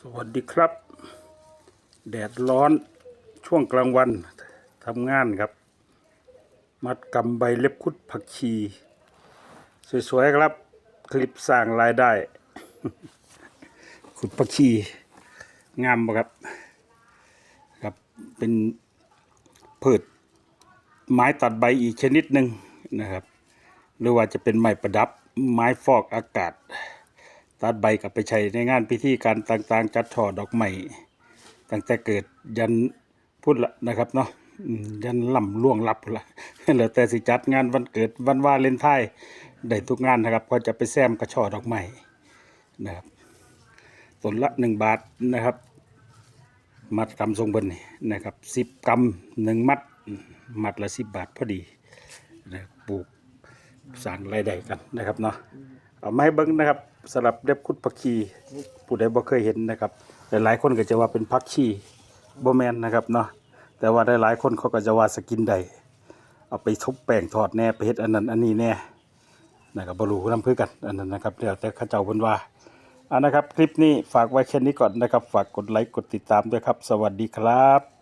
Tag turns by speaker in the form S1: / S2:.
S1: สวัสดีครับ แดดร้อนช่วงกลางวันทำงานครับ มัดกำใบเล็บคุดผักชี สวยๆครับ คลิปสร้างรายได้ ขุดผักชี งามปะครับครับ เป็นพืชไม้ตัดใบอีกชนิดหนึ่งนะครับ หรือว่าจะเป็นไม้ประดับไม้ฟอกอากาศ ตัดใบกลับไปใช้ในงานพิธีการต่างๆ จัดช่อดดอกไม้ตั้งแต่เกิดยันพุทธละนะครับเนาะยันล่ำล่วงลับละแล้วแต่สิจัดงานวันเกิดวันวาเลนไทน์ได้ทุกงานนะครับ ก็จะไปแซมกระช่อดอกไม้นะครับต้นละหนึ่งบาทนะครับ มัดกำทรงบนนี่นะครับสิบกำหนึ่งมัด มัดละสิบบาทพอดีนะปลูกสร้างรายได้กันนะครับเนาะเอาไม้เบิ้งนะครับ สำหรับเล็บคุดผักชีผู้ใดบ่เคยเห็นนะครับ หลายๆคนก็จะว่าเป็นผักชีบ่แมนนะครับเนาะแต่ว่าหลายๆคนเขาก็จะว่าสกินใดเอาไปทุบแป้งทอดแน่ไปเฮ็ดอันนั้นอันนี้แน่นะครับบรู้ำคือกันอันนั้นนะครับแล้วแต่เขาเจ้าเพิ่นว่าอันนะครับ คลิปนี้ฝากไว้แค่นี้ก่อนนะครับ ฝากกดไลค์กดติดตามด้วยครับ สวัสดีครับ